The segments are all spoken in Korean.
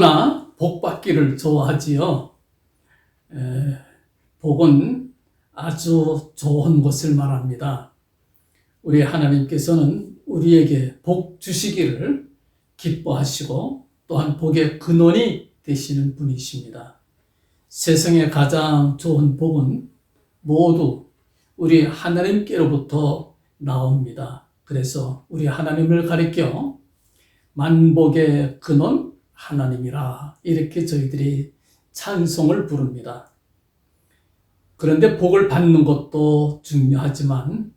누구나 복 받기를 좋아하지요. 에, 복은 아주 좋은 것을 말합니다. 우리 하나님께서는 우리에게 복 주시기를 기뻐하시고 또한 복의 근원이 되시는 분이십니다. 세상에 가장 좋은 복은 모두 우리 하나님께로부터 나옵니다. 그래서 우리 하나님을 가리켜 만복의 근원 하나님이라 이렇게 저희들이 찬송을 부릅니다. 그런데 복을 받는 것도 중요하지만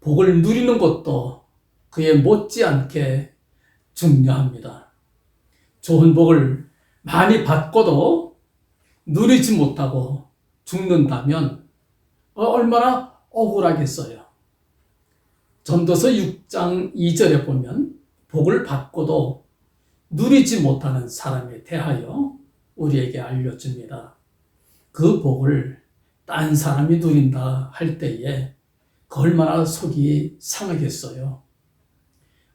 복을 누리는 것도 그에 못지않게 중요합니다. 좋은 복을 많이 받고도 누리지 못하고 죽는다면 얼마나 억울하겠어요. 전도서 6장 2절에 보면 복을 받고도 누리지 못하는 사람에 대하여 우리에게 알려줍니다. 그 복을 딴 사람이 누린다 할 때에 그 얼마나 속이 상하겠어요.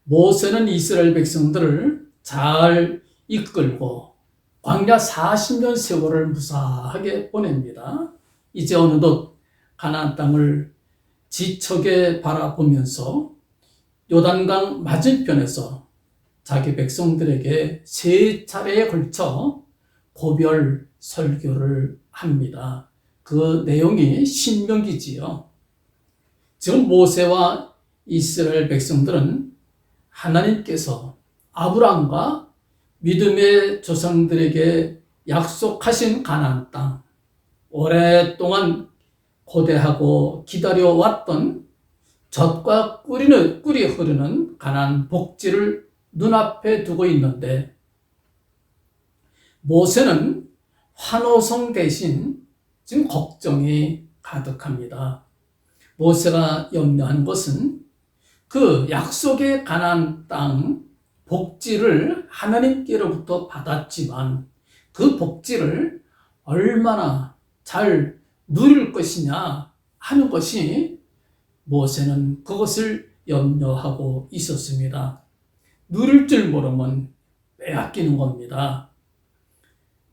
모세는 이스라엘 백성들을 잘 이끌고 광야 40년 세월을 무사하게 보냅니다. 이제 어느덧 가나안 땅을 지척에 바라보면서 요단강 맞은편에서 자기 백성들에게 세 차례에 걸쳐 고별 설교를 합니다. 그 내용이 신명기지요. 지금 모세와 이스라엘 백성들은 하나님께서 아브라함과 믿음의 조상들에게 약속하신 가나안 땅, 오랫동안 고대하고 기다려왔던 젖과 꿀이, 흐르는 가난 복지를 눈앞에 두고 있는데 모세는 환호성 대신 지금 걱정이 가득합니다. 모세가 염려한 것은 그 약속의 가난 땅 복지를 하나님께로부터 받았지만 그 복지를 얼마나 잘 누릴 것이냐 하는 것이 모세는 그것을 염려하고 있었습니다. 누릴 줄 모르면 빼앗기는 겁니다.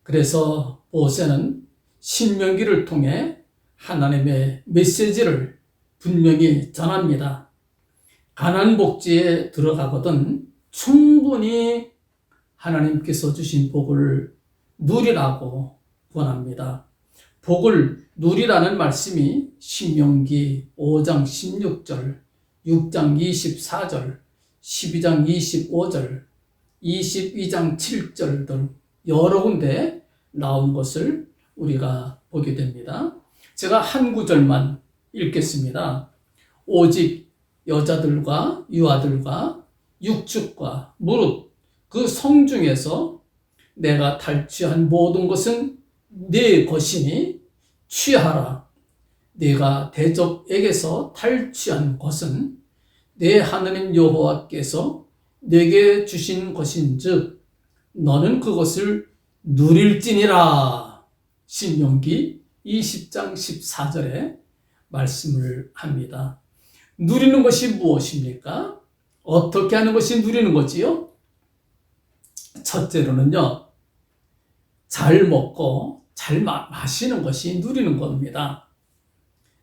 그래서 모세는 신명기를 통해 하나님의 메시지를 분명히 전합니다. 가난 복지에 들어가거든 충분히 하나님께서 주신 복을 누리라고 권합니다. 복을 누리라는 말씀이 신명기 5장 16절, 6장 24절, 12장 25절, 22장 7절 등 여러 군데 나온 것을 우리가 보게 됩니다. 제가 한 구절만 읽겠습니다. 오직 여자들과 유아들과 육축과 무릇 그 성 중에서 내가 탈취한 모든 것은 네 것이니 취하라. 네가 대적에게서 탈취한 것은 내 하나님 여호와께서 내게 주신 것인즉 너는 그것을 누릴지니라. 신명기 20장 14절에 말씀을 합니다. 누리는 것이 무엇입니까? 어떻게 하는 것이 누리는 거지요? 첫째로는요, 잘 먹고 잘 마, 마시는 것이 누리는 겁니다.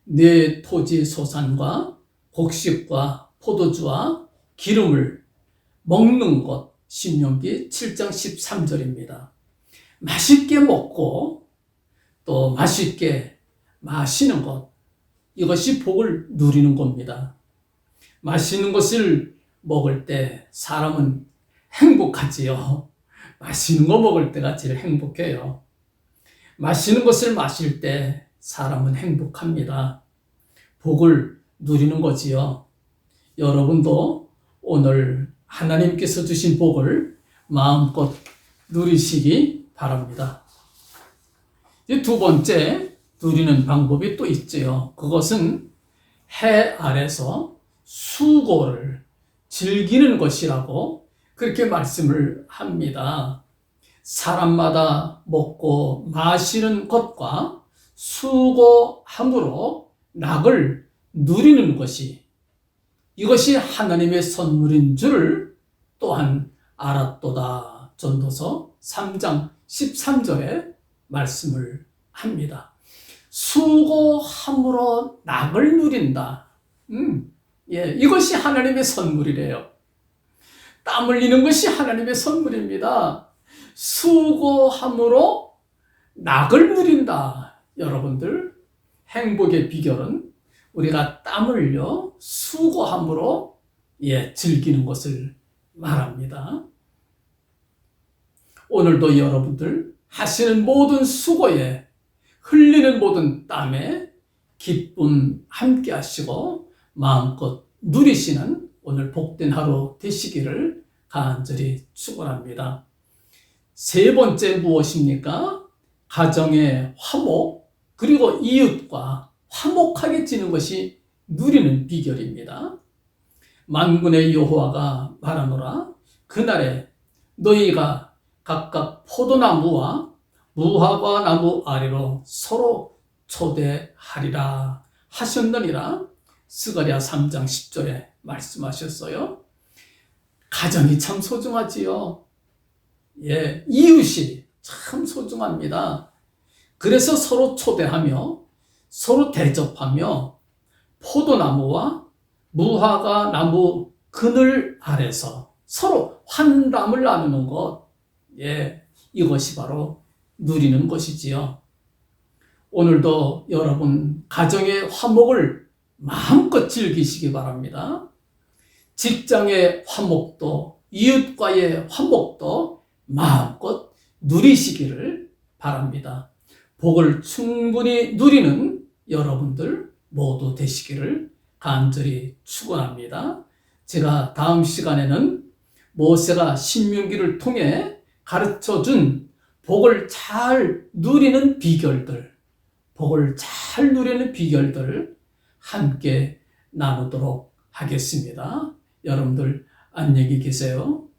내 토지 소산과 곡식과 포도주와 기름을 먹는 것, 신명기 7장 13절입니다. 맛있게 먹고 또 맛있게 마시는 것, 이것이 복을 누리는 겁니다. 맛있는 것을 먹을 때 사람은 행복하지요. 맛있는 거 먹을 때가 제일 행복해요. 맛있는 것을 마실 때 사람은 행복합니다. 복을 누리는 거지요. 여러분도 오늘 하나님께서 주신 복을 마음껏 누리시기 바랍니다. 두 번째 누리는 방법이 또 있지요. 그것은 해 아래서 수고를 즐기는 것이라고 그렇게 말씀을 합니다. 사람마다 먹고 마시는 것과 수고함으로 낙을 누리는 것이 이것이 하나님의 선물인 줄을 또한 알았도다. 전도서 3장 13절에 말씀을 합니다. 수고함으로 낙을 누린다. 음, 예, 이것이 하나님의 선물이래요. 땀 흘리는 것이 하나님의 선물입니다. 수고함으로 낙을 누린다. 여러분들, 행복의 비결은 우리가 땀 흘려 수고함으로 예, 즐기는 것을 말합니다. 오늘도 여러분들 하시는 모든 수고에 흘리는 모든 땀에 기쁨 함께 하시고 마음껏 누리시는 오늘 복된 하루 되시기를 간절히 축원합니다. 세 번째 무엇입니까? 가정의 화목 그리고 이웃과 화목하게 지는 것이 누리는 비결입니다. 만군의 여호와가 말하노라 그날에 너희가 각각 포도나무와 무화과 나무 아래로 서로 초대하리라 하셨느니라 스가랴 3장 10절에 말씀하셨어요. 가정이 참 소중하지요. 예, 이웃이 참 소중합니다. 그래서 서로 초대하며 서로 대접하며 포도나무와 무화과 나무 그늘 아래서 서로 환담을 나누는 것, 예, 이것이 바로 누리는 것이지요. 오늘도 여러분 가정의 화목을 마음껏 즐기시기 바랍니다. 직장의 화목도 이웃과의 화목도 마음껏 누리시기를 바랍니다. 복을 충분히 누리는 여러분들 모두 되시기를 간절히 축원합니다. 제가 다음 시간에는 모세가 신명기를 통해 가르쳐 준 복을 잘 누리는 비결들, 복을 잘 누리는 비결들 함께 나누도록 하겠습니다. 여러분들 안녕히 계세요.